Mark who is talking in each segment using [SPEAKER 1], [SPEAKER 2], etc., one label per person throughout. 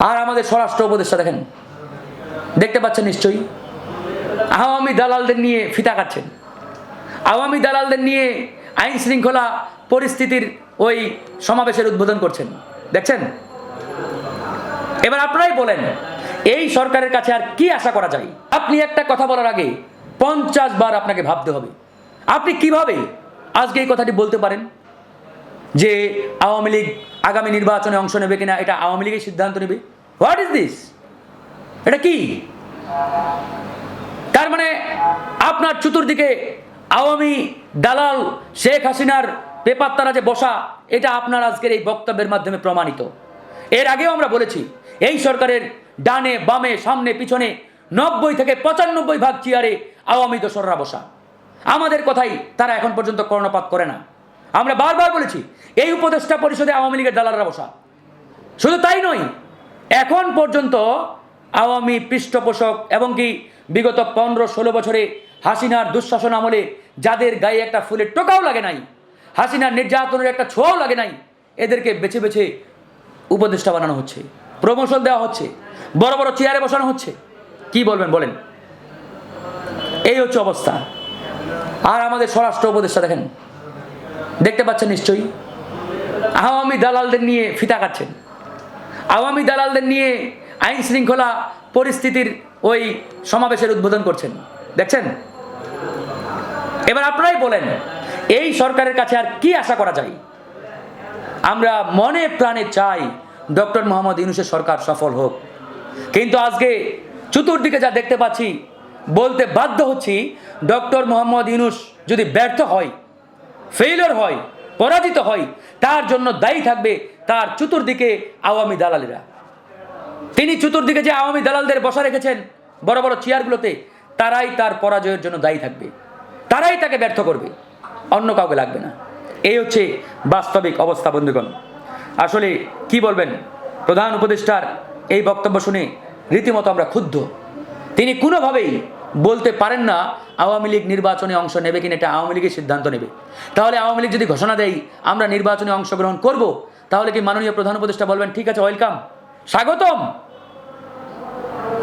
[SPEAKER 1] আর আমাদের স্বরাষ্ট্র উপদেষ্টা দেখেন। দেখতে পাচ্ছেন নিশ্চয়ই? আওয়ামী দালালদের নিয়ে ফিতা কাটছেন। আওয়ামী দালালদের নিয়ে আইন শৃঙ্খলা পরিস্থিতির ওই সমাবেশের উদ্বোধন করছেন। দেখছেন? এবার আপনারাই বলেন, এই সরকারের কাছে আর কি আশা করা যায়? আপনি একটা কথা বলার আগে পঞ্চাশ বার আপনাকে ভাবতে হবে। আপনি কীভাবে আজকে এই কথাটি বলতে পারেন? যে আওয়ামী লীগ আগামী নির্বাচনে অংশ নেবে কিনা, এটা আওয়ামী লীগের সিদ্ধান্ত নেবে। হোয়াট ইজ দিস এটা কি? তার মানে আপনার চতুর্দিকে আওয়ামী দালাল শেখ হাসিনার পেপার তারা যে বসা, এটা আপনার আজকের এই বক্তব্যের মাধ্যমে প্রমাণিত। এর আগেও আমরা বলেছি, এই সরকারের ডানে, বামে, সামনে, পিছনে নব্বই থেকে পঁচানব্বই ভাগ চেয়ারে আওয়ামী দোসররা বসা। আমাদের কথাই তারা এখন পর্যন্ত কর্ণপাত করে না। আমরা বারবার বলেছি, এই উপদেষ্টা পরিষদে আওয়ামী লীগের দালালরা বসা। শুধু তাই নয়, এখন পর্যন্ত আওয়ামী পৃষ্ঠপোষক এবং কি বিগত পনেরো ষোলো বছরে হাসিনার দুঃশাসন আমলে যাদের গায়ে একটা ফুলের টোকাও লাগে নাই, হাসিনার নির্যাতনের একটা ছোঁয়াও লাগে নাই, এদেরকে বেছে বেছে উপদেষ্টা বানানো হচ্ছে প্রমোশন দেওয়া হচ্ছে, বড় বড় চেয়ারে বসানো হচ্ছে। কি বলবেন, বলেন? এই হচ্ছে অবস্থা। আর আমাদের স্বরাষ্ট্র উপদেষ্টা দেখেন দেখতে পাচ্ছেন নিশ্চয়ই? আওয়ামী দালালদের নিয়ে ফিতা কাটছেন। আওয়ামী দালালদের নিয়ে আইন শৃঙ্খলা পরিস্থিতির ওই সমাবেশের উদ্বোধন করছেন। দেখছেন? এবার আপনারাই বলেন, এই সরকারের কাছে আর কি আশা করা যায়? আমরা মনে প্রাণে চাই ডক্টর মোহাম্মদ ইউনুসের সরকার সফল হোক। কিন্তু আজকে চতুর্দিকে যা দেখতে পাচ্ছি, বলতে বাধ্য হচ্ছি, ডক্টর মোহাম্মদ ইউনুস যদি ব্যর্থ হয় ফেইলর হয়, পরাজিত হয়, তার জন্য দায়ী থাকবে তার চতুর্দিকে আওয়ামী দালালেরা। তিনি চতুর্দিকে যে আওয়ামী দালালদের বসা রেখেছেন বড় বড় চেয়ারগুলোতে, তারাই তার পরাজয়ের জন্য দায়ী থাকবে। তারাই তাকে ব্যর্থ করবে। অন্য কাউকে লাগবে না। এই হচ্ছে বাস্তবিক অবস্থা, বন্ধুগণ। আসলে কি বলবেন? প্রধান উপদেষ্টার এই বক্তব্য শুনে রীতিমতো আমরা ক্ষুব্ধ। তিনি কোনোভাবেই বলতে পারেন না, আওয়ামী লীগ নির্বাচনে অংশ নেবে কিনা এটা আওয়ামী লীগের সিদ্ধান্ত নেবে। তাহলে আওয়ামী লীগ যদি ঘোষণা দেয়, আমরা নির্বাচনে অংশগ্রহণ করব, তাহলে কি মাননীয় প্রধান উপদেষ্টা বলবেন, ঠিক আছে, ওয়েলকাম, স্বাগতম।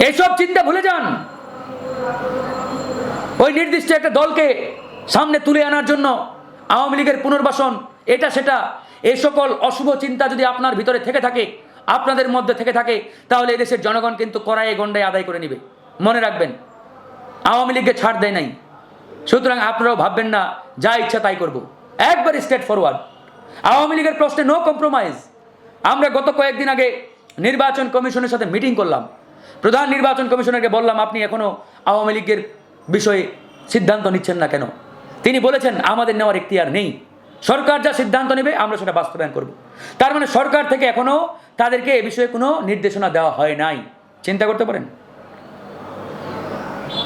[SPEAKER 1] এইসব চিন্তা ভুলে যান। ওই নির্দিষ্ট একটা দলকে সামনে তুলে আনার জন্য আওয়ামী লীগের পুনর্বাসন, এটা সেটা এই সকল অশুভ চিন্তা যদি আপনার ভিতরে থেকে থাকে, আপনাদের মধ্যে থেকে থাকে, তাহলে এদেশের জনগণ কিন্তু কড়াইয়ে গন্ডায় আদায় করে নেবে। মনে রাখবেন। আওয়ামী লীগকে ছাড় দেয় নাই। সুতরাং আপনারাও ভাববেন না, যা ইচ্ছা তাই করব। একবার স্টেট ফরওয়ার্ড আওয়ামী লীগের প্রশ্নে নো কম্প্রোমাইজ আমরা গত কয়েকদিন আগে নির্বাচন কমিশনের সাথে মিটিং করলাম। প্রধান নির্বাচন কমিশনারকে বললাম, আপনি এখনও আওয়ামী লীগের বিষয়ে সিদ্ধান্ত নিচ্ছেন না কেন? তিনি বলেছেন, আমাদের নেওয়ার এখতিয়ার নেই। সরকার যা সিদ্ধান্ত নেবে, আমরা সেটা বাস্তবায়ন করব। তার মানে সরকার থেকে এখনও তাদেরকে এ বিষয়ে কোনো নির্দেশনা দেওয়া হয় নাই। চিন্তা করতে পারেন?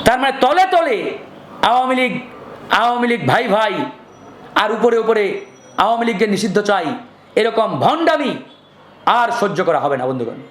[SPEAKER 1] তার মানে তলে তলে আওয়ামী লীগ আওয়ামী লীগ ভাই ভাই আর উপরে উপরে আওয়ামী লীগকে নিষিদ্ধ চাই, এরকম ভণ্ডামি আর সহ্য করা হবে না, বন্ধুগণ।